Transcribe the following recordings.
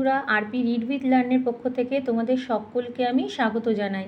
বন্ধুরা RP read with লার্নের পক্ষ থেকে তোমাদের সকলকে আমি স্বাগত জানাই।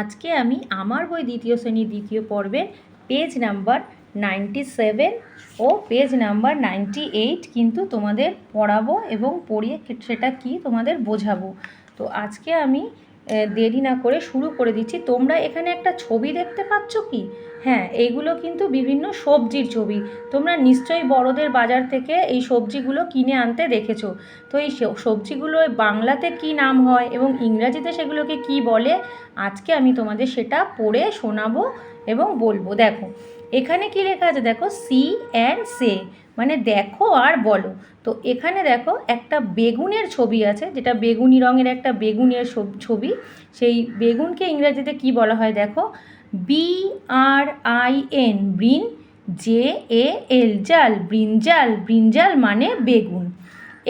আজকে আমি আমার বই দ্বিতীয় শ্রেণির দ্বিতীয় পর্বে পেজ নাম্বার নাইনটি সেভেন ও পেজ নাম্বার নাইনটি এইট কিন্তু তোমাদের পড়াবো এবং পড়িয়ে সেটা কি তোমাদের বোঝাবো। তো আজকে আমি দেরি না করে শুরু করে দিচ্ছি। তোমরা এখানে একটা ছবি দেখতে পাচ্ছ কি? হ্যাঁ এইগুলো কিন্তু বিভিন্ন সবজির ছবি। তোমরা নিশ্চয়ই বড়দের বাজার থেকে এই সবজিগুলো কিনে আনতে দেখেছ। তো এই সবজিগুলো বাংলাতে কি নাম হয় এবং ইংরাজিতে সেগুলোকে কি বলে? আজকে আমি তোমাদের সেটা পড়ে শোনাবো এবং বলব। দেখো এখানে কি লেখা আছে? দেখো, সি অ্যান্ড সে। মানে দেখো আর বলো। তো এখানে দেখো, একটা বেগুনের ছবি আছে, যেটা বেগুনি রঙের একটা বেগুনের ছব- সেই বেগুনকে ইংরেজিতে কি বলা হয় দেখো? B R I N brin J A L jal. Brinjal brinjal মানে বেগুন।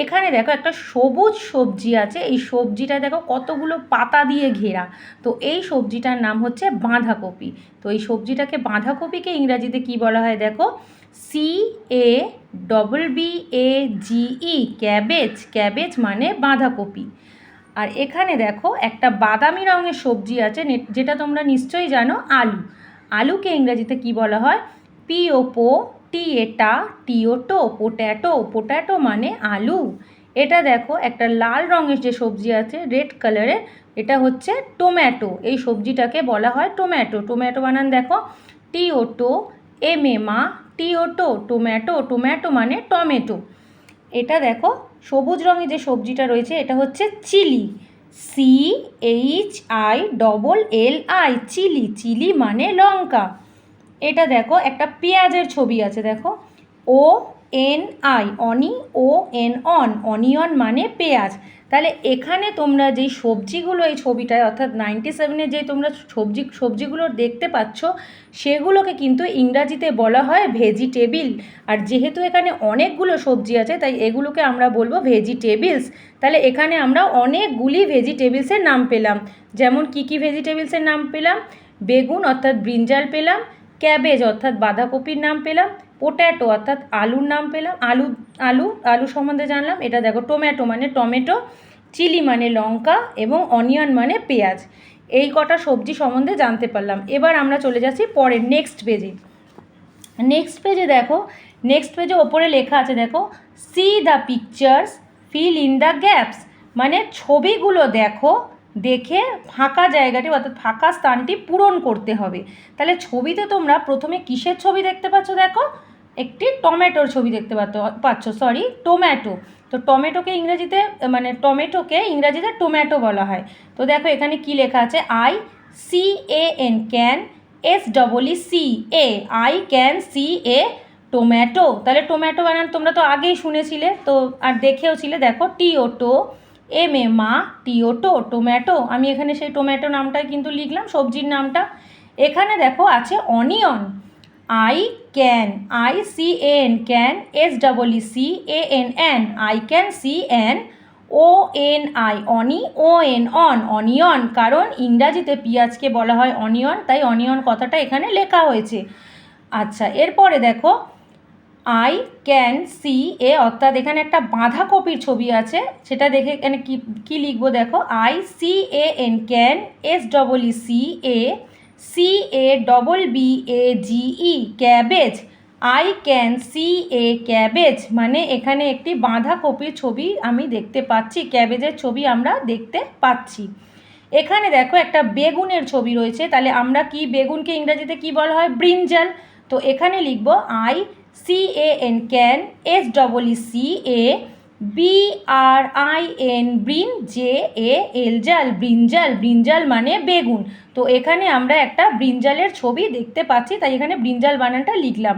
এখানে দেখো একটা সবুজ সবজি আছে, এই সবজিটা দেখো কতগুলো পাতা দিয়ে ঘেরা। তো এই সবজিটার নাম হচ্ছে বাঁধাকপি। তো এই সবজিটাকে বাঁধাকপিকে ইংরাজিতে কি বলা হয় দেখো? C A double B A G E cabbage cabbage মানে বাঁধাকপি। আর এখানে দেখো একটা বাদামি রঙের সবজি আছে যেটা তোমরা নিশ্চয়ই জানো, আলু। আলুকে ইংরাজিতে কি বলা হয়? পিওপো টিএটা টিওটো পোট্যাটো পোট্যাটো মানে আলু। এটা দেখো, একটা লাল রঙের যে সবজি আছে, রেড কালারের, এটা হচ্ছে টোম্যাটো এই সবজিটাকে বলা হয় টোম্যাটো টোম্যাটো বানান দেখো T O to M A ma T O to tomato tomato মানে টমেটো। এটা দেখো, সবুজ রঙের যে সবজিটা রয়েছে, এটা হচ্ছে chilli. C H I double L I, chilli. Chilli মানে লঙ্কা। এটা দেখো, একটা পেঁয়াজের ছবি আছে, দেখো। O, N, I, oni, O, N, on. Onion মানে পেঁয়াজ। তাহলে এখানে তোমরা যেই সবজিগুলো, এই ছবিটায়, অর্থাৎ নাইনটি সেভেনে যে তোমরা সবজি, সবজিগুলো দেখতে পাচ্ছ, সেগুলোকে কিন্তু ইংরাজিতে বলা হয় ভেজিটেবিল আর যেহেতু এখানে অনেকগুলো সবজি আছে, তাই এগুলোকে আমরা বলব ভেজিটেবিলস তাহলে এখানে আমরা অনেকগুলি ভেজিটেবিলসের নাম পেলাম। যেমন কি কি ভেজিটেবিলসের নাম পেলাম? বেগুন, অর্থাৎ ব্রিঞ্জাল পেলাম। ক্যাবেজ অর্থাৎ বাঁধাকপির নাম পেলাম পোট্যাটো অর্থাৎ আলুর নাম পেলাম, আলু আলু আলু সম্বন্ধে জানলাম, এটা দেখো টোম্যাটো মানে টমেটো চিলি মানে লঙ্কা এবং অনিয়ন মানে পেঁয়াজ। এই কটা সবজি সম্বন্ধে জানতে পারলাম। এবার আমরা চলে যাচ্ছি পরের নেক্সট পেজে নেক্সট পেজে দেখো নেক্সট পেজে ওপরে লেখা আছে দেখো see the pictures fill in the gaps মানে ছবিগুলো দেখো দেখে ফাঁকা জায়গাটি অর্থাৎ ফাঁকা স্থানটি পূরণ করতে হবে। তাহলে ছবিতে তোমরা প্রথমে কিসের ছবি দেখতে পাচ্ছ দেখো? একটি টমেটোর ছবি দেখতে পাচ্ছ সরি টোম্যাটো তো টমেটোকে ইংরেজিতে মানে টমেটোকে ইংরেজিতে টোম্যাটো বলা হয়। তো দেখো এখানে কি লেখা আছে? I C A N can S double E see a I can see a tomato তাহলে টোম্যাটো বানান তোমরা তো আগেই শুনেছিলে, তো আর দেখেও ছিলে দেখো টিওটো এম এ মা টিওটো টোম্যাটো আমি এখানে সেই টোম্যাটো নামটাই কিন্তু লিখলাম, সবজির নামটা। এখানে দেখো আছে onion I can I C N can S double E see A N N I can see N O N I oni O N on onion কারণ ইংরাজিতে পেঁয়াজকে বলা হয় অনিয়ন তাই অনিয়ন কথাটা এখানে লেখা হয়েছে। আচ্ছা এরপরে দেখো আই ক্যান সি এ, অর্থাৎ এখানে একটা বাঁধাকপির ছবি আছে, সেটা দেখে এখানে কি, কী লিখব দেখো? I C A N can S double E see A C A double B A G E cabbage I can see a cabbage মানে এখানে একটি বাঁধাকপির ছবি আমি দেখতে পাচ্ছি ক্যাবেজের ছবি আমরা দেখতে পাচ্ছি। এখানে দেখো একটা বেগুনের ছবি রয়েছে, তাহলে আমরা কি বেগুনকে ইংরাজিতে কি বলা হয়? ব্রিঞ্জাল তো এখানে লিখব I C A N can S double E see a B R I N brin J A L jal brinjal brinjal মানে বেগুন। তো এখানে আমরা একটা ব্রিঞ্জালের ছবি দেখতে পাচ্ছি, তাই এখানে ব্রিঞ্জাল বানানটা লিখলাম।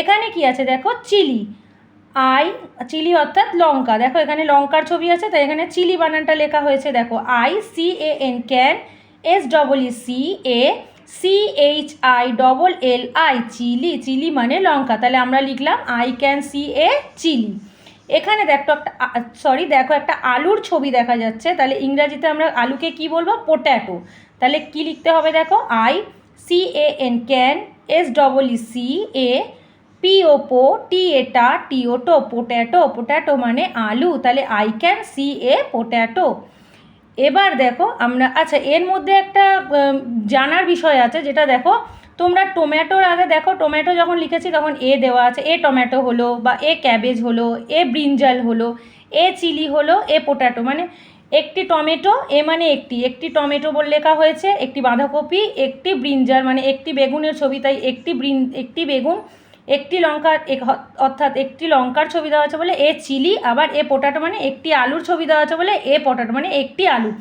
এখানে কি আছে দেখো? চিলি। আই, চিলি অর্থাৎ লঙ্কা। দেখো, এখানে লঙ্কার ছবি আছে, তাই এখানে চিলি বানানটা লেখা হয়েছে। দেখো, I C A N can S double E see a C H I double L I chilli chilli মানে লঙ্কা। তাহলে আমরা লিখলাম I can see a chilli এখানে দেখো একটা সরি দেখো একটা আলুর ছবি দেখা যাচ্ছে। তাহলে ইংরাজিতে আমরা আলুকে কি বলব? পোট্যাটো তাহলে কি লিখতে হবে দেখো? I C A N can S double E see a P Oppo T এটা টিওটো পোট্যাটো পোট্যাটো মানে আলু। তাহলে I can see a potato এবার দেখো আমরা আচ্ছা এর মধ্যে একটা জানার বিষয় আছে, যেটা দেখো, তোমরা টমেটোর আগে দেখো, টমেটো যখন লিখেছি তখন এ দেওয়া আছে, এ টমেটো হলো, বা এ ক্যাবেজ হলো, এ ব্রিঞ্জাল হলো, এ চিলি হলো, এ পোট্যাটো মানে একটি টমেটো, এ মানে একটি একটি টমেটো বলে লেখা হয়েছে, একটি বাঁধাকপি, একটি ব্রিঞ্জাল মানে একটি বেগুনের ছবি, তাই একটি ব্রিন, একটি বেগুন একটি লঙ্কা এক- অর্থাৎ একটি লঙ্কার ছবি দেওয়া আছে বলে এ চিলি, আবার এ পোটাটো মানে একটি আলুর ছবি দেওয়া আছে বলে এ পোটাটো মানে একটি আলু।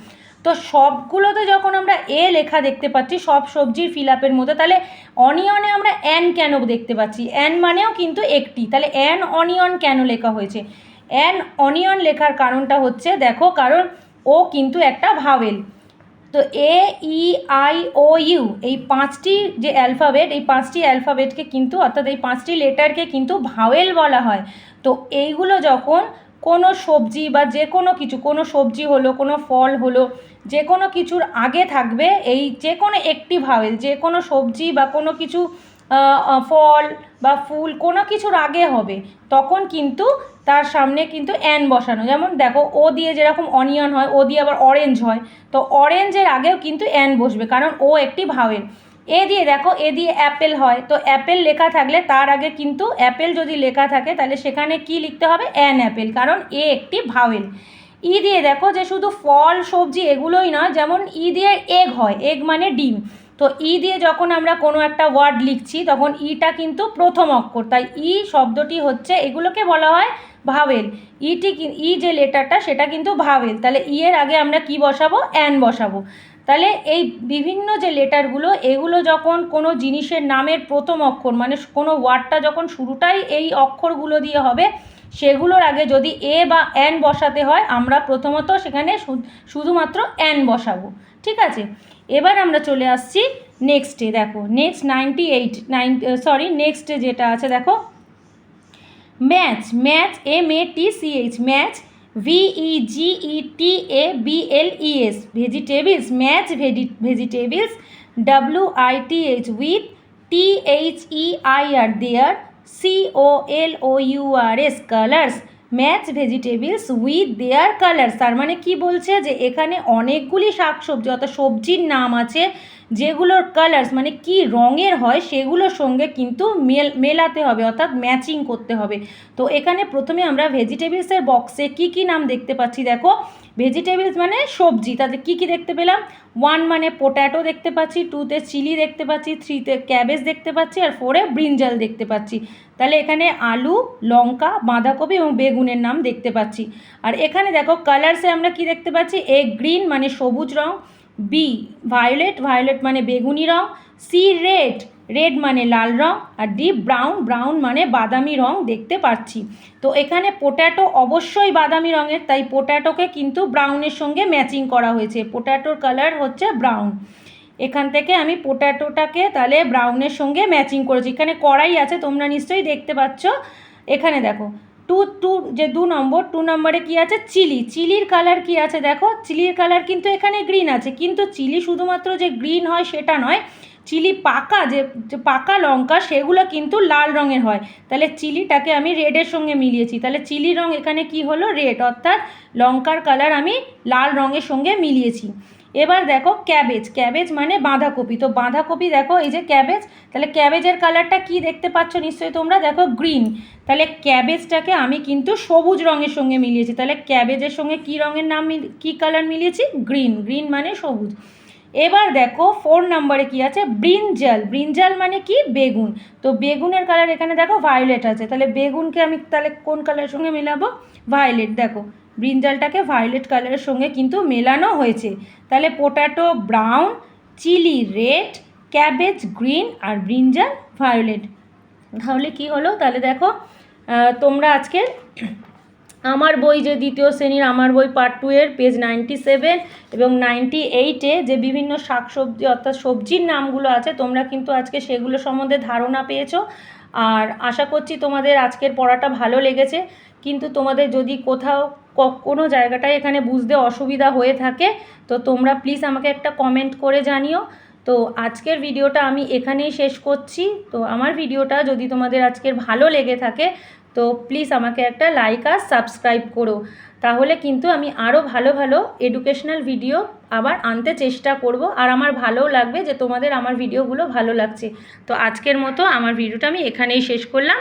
তো সবগুলোতে যখন আমরা এ লেখা দেখতে পাচ্ছি, সব সবজির ফিল আপের মধ্যে, তাহলে অনিয়নে আমরা অ্যান কেন দেখতে পাচ্ছি? অ্যান মানেও কিন্তু একটি। তাহলে অ্যান অনিয়ন কেন লেখা হয়েছে? অ্যান অনিয়ন লেখার কারণটা হচ্ছে, দেখো, কারণ ও কিন্তু একটা ভাওয়েল তো এ ই আই ও ইউ এই পাঁচটি যে অ্যালফাবেট এই পাঁচটি অ্যালফাবেটকে কিন্তু, অর্থাৎ এই পাঁচটি লেটারকে কিন্তু ভাওয়েল বলা হয়। তো এইগুলো যখন কোনো সবজি বা যে কোনো কিছু, কোনো সবজি হলো, কোনো ফল হলো, যে কোনো কিছুর আগে থাকবে, এই যে কোনো একটি ভাওয়েল যে কোনো সবজি বা কোনো কিছু ফল বা ফুল কোনো কিছুর আগে হবে, তখন কিন্তু তার সামনে কিন্তু অ্যান বসানো। যেমন দেখো, ও দিয়ে যেরকম অনিয়ন হয়, ও দিয়ে আবার অরেঞ্জ হয়, তো অরেঞ্জের আগেও কিন্তু অ্যান বসবে, কারণ ও একটি ভাওয়েল। এ দিয়ে দেখো, এ দিয়ে অ্যাপেল হয়, তো অ্যাপেল লেখা থাকলে তার আগে কিন্তু অ্যাপেল যদি লেখা থাকে, তাহলে সেখানে কি লিখতে হবে? অ্যান অ্যাপেল, কারণ এ একটি ভাওয়েল। ই দিয়ে দেখো যে শুধু ফল, সবজি এগুলোই নয়, যেমন ই দিয়ে এগ হয়, এগ মানে ডিম। তো ই দিয়ে যখন আমরা কোনো একটা ওয়ার্ড লিখছি, তখন ইটা কিন্তু প্রথম অক্ষর। তাই ই শব্দটি হচ্ছে, এগুলোকে বলা হয় ভাওয়েল। ইটি ই যে লেটারটা, সেটা কিন্তু ভাওয়েল। তাহলে ই এর আগে আমরা কি বসাবো? অ্যান বসাবো। তাহলে এই বিভিন্ন যে লেটারগুলো, এগুলো যখন কোনো জিনিসের নামের প্রথম অক্ষর মানে কোনো ওয়ার্ডটা যখন শুরুটাই এই অক্ষরগুলো দিয়ে হবে সেগুলোর আগে যদি এ বা অ্যান বসাতে হয়, আমরা প্রথমত সেখানে শুধুমাত্র অ্যান বসাবো। ঠিক আছে? এবার আমরা চলে আসছি নেক্সটে দেখো next ninety eight nine sorry নেক্সটে যেটা আছে, দেখো। Match match M A T C H match V E T A B L E S vegetables match vegetables W I T H with T H E I R their O L O U R S colours match vegetables with their colours তার মানে কি বলছে যে এখানে অনেকগুলি শাকসবজি অর্থাৎ সবজির নাম আছে যেগুলোর কালার্স মানে কি রঙের হয় সেগুলোর সঙ্গে কিন্তু মেল, মেলাতে হবে অর্থাৎ ম্যাচিং করতে হবে। তো এখানে প্রথমে আমরা ভেজিটেবলসের বক্সে কি কি নাম দেখতে পাচ্ছি দেখো? ভেজিটেবলস মানে সবজি। তাতে কি কি দেখতে পেলাম? ওয়ান মানে পোট্যাটো দেখতে পাচ্ছি টুতে চিলি দেখতে পাচ্ছি থ্রিতে ক্যাবেজ দেখতে পাচ্ছি, আর ফোরে ব্রিঞ্জাল দেখতে পাচ্ছি। তাহলে এখানে আলু, লঙ্কা, বাঁধাকপি এবং বেগুনের নাম দেখতে পাচ্ছি। আর এখানে দেখো কালার্সে আমরা কি দেখতে পাচ্ছি? এ গ্রিন মানে সবুজ রং বি ভায়োলেট ভায়োলেট মানে বেগুনি রং সি রেড রেড মানে লাল রং আর ডিপ ব্রাউন ব্রাউন মানে বাদামি রং দেখতে পাচ্ছি। তো এখানে পোট্যাটো অবশ্যই বাদামি রঙের, তাই পোট্যাটোকে কিন্তু ব্রাউনের সঙ্গে ম্যাচিং করা হয়েছে। পোট্যাটোর কালার হচ্ছে ব্রাউন এখান থেকে আমি পোট্যাটোটাকে তাহলে ব্রাউনের সঙ্গে ম্যাচিং করেছি। এখানে কড়াই আছে, তোমরা নিশ্চয়ই দেখতে পাচ্ছ। এখানে দেখো, টু টু, যে দু নম্বর, টু নম্বরে কি আছে? চিলি। চিলির কালার কি আছে দেখো? চিলির কালার কিন্তু এখানে গ্রিন আছে। কিন্তু চিলি শুধুমাত্র যে গ্রিন হয় সেটা নয় চিলি পাকা, যে পাকা লঙ্কা, সেগুলো কিন্তু লাল রঙের হয়। তাহলে চিলিটাকে আমি রেডের সঙ্গে মিলিয়েছি। তাহলে চিলি রং এখানে কি হলো? রেড। অর্থাৎ লঙ্কার কালার আমি লাল রঙের সঙ্গে মিলিয়েছি। এবার দেখো ক্যাবেজ। ক্যাবেজ মানে বাঁধাকপি। তো বাঁধাকপি দেখো, এই যে ক্যাবেজ, তাহলে ক্যাবেজের কালারটা কি দেখতে পাচ্ছ নিশ্চয়ই তোমরা? দেখো গ্রিন। তাহলে ক্যাবেজটাকে আমি কিন্তু সবুজ রঙের সঙ্গে মিলিয়েছি। তাহলে ক্যাবেজের সঙ্গে কি রঙের নাম কি কালার মিলিয়েছি? গ্রিন। গ্রিন মানে সবুজ। এবার দেখো ফোর নম্বরে কি আছে? ব্রিঞ্জাল ব্রিঞ্জাল মানে কি? বেগুন। তো বেগুনের কালার এখানে দেখো ভায়োলেট আছে। তাহলে বেগুনকে আমি তাহলে কোন কালারের সঙ্গে মেলাবো? ভায়োলেট দেখো ব্রিঞ্জালটাকে ভায়োলেট কালারের সঙ্গে কিন্তু মেলানো হয়েছে। তাহলে potato brown chilli red cabbage green আর ব্রিঞ্জাল ভায়োলেট তাহলে কি হলো? তাহলে দেখো তোমরা আজকে আমার বই যে দ্বিতীয় শ্রেণির আমার বই পার্ট টু এর পেজ নাইনটি সেভেন এবং নাইনটি এইটে যে বিভিন্ন শাকসবজি অর্থাৎ সবজির নামগুলো আছে, তোমরা কিন্তু আজকে সেগুলো সম্বন্ধে ধারণা পেয়েছ। আর আশা করছি তোমাদের আজকের পড়াটা ভালো লেগেছে। কিন্তু তোমাদের যদি কোথাও কোনো জায়গাটায় এখানে বুঝতে অসুবিধা হয়ে থাকে, তো তোমরা প্লিজ আমাকে একটা কমেন্ট করে জানিও। তো আজকের ভিডিওটা আমি এখানেই শেষ করছি। তো আমার ভিডিওটা যদি তোমাদের আজকের ভালো লেগে থাকে তো প্লিজ আমাকে একটা লাইক আর সাবস্ক্রাইব করো। তাহলে কিন্তু আমি আরও ভালো ভালো এডুকেশনাল ভিডিও আবার আনতে চেষ্টা করব আর আমার ভালোও লাগবে যে তোমাদের আমার ভিডিওগুলো ভালো লাগছে। তো আজকের মতো আমার ভিডিওটা আমি এখানেই শেষ করলাম।